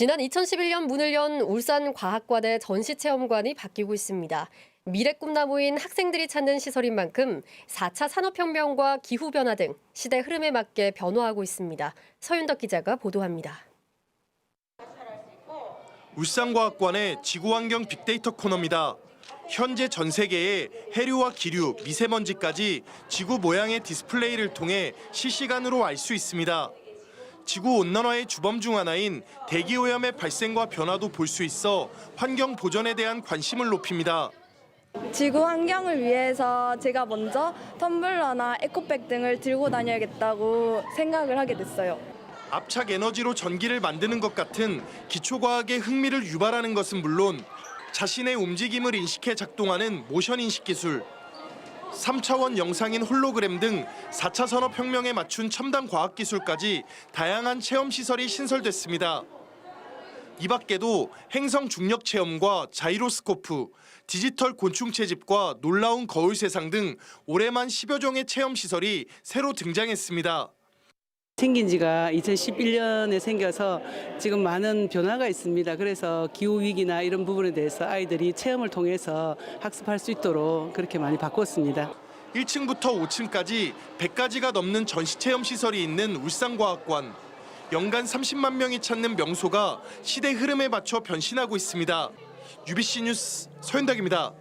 지난 2011년 문을 연 울산과학관의 전시체험관이 바뀌고 있습니다. 미래 꿈나무인 학생들이 찾는 시설인 만큼 4차 산업혁명과 기후변화 등 시대 흐름에 맞게 변화하고 있습니다. 서윤덕 기자가 보도합니다. 울산과학관의 지구환경 빅데이터 코너입니다. 현재 전 세계의 해류와 기류, 미세먼지까지 지구 모양의 디스플레이를 통해 실시간으로 알 수 있습니다. 지구 온난화의 주범 중 하나인 대기 오염의 발생과 변화도 볼 수 있어 환경 보전에 대한 관심을 높입니다. 지구 환경을 위해서 제가 먼저 텀블러나 에코백 등을 들고 다녀야겠다고 생각을 하게 됐어요. 압착 에너지로 전기를 만드는 것 같은 기초과학의 흥미를 유발하는 것은 물론 자신의 움직임을 인식해 작동하는 모션 인식 기술, 3차원 영상인 홀로그램 등 4차 산업혁명에 맞춘 첨단 과학기술까지 다양한 체험시설이 신설됐습니다. 이 밖에도 행성 중력 체험과 자이로스코프, 디지털 곤충 채집과 놀라운 거울 세상 등 올해만 10여 종의 체험시설이 새로 등장했습니다. 생긴 지가 2011년에 생겨서 지금 많은 변화가 있습니다. 그래서 기후 위기나 이런 부분에 대해서 아이들이 체험을 통해서 학습할 수 있도록 그렇게 많이 바꿨습니다. 1층부터 5층까지 100가지가 넘는 전시 체험 시설이 있는 울산과학관. 연간 30만 명이 찾는 명소가 시대 흐름에 맞춰 변신하고 있습니다. UBC 뉴스 서현덕입니다.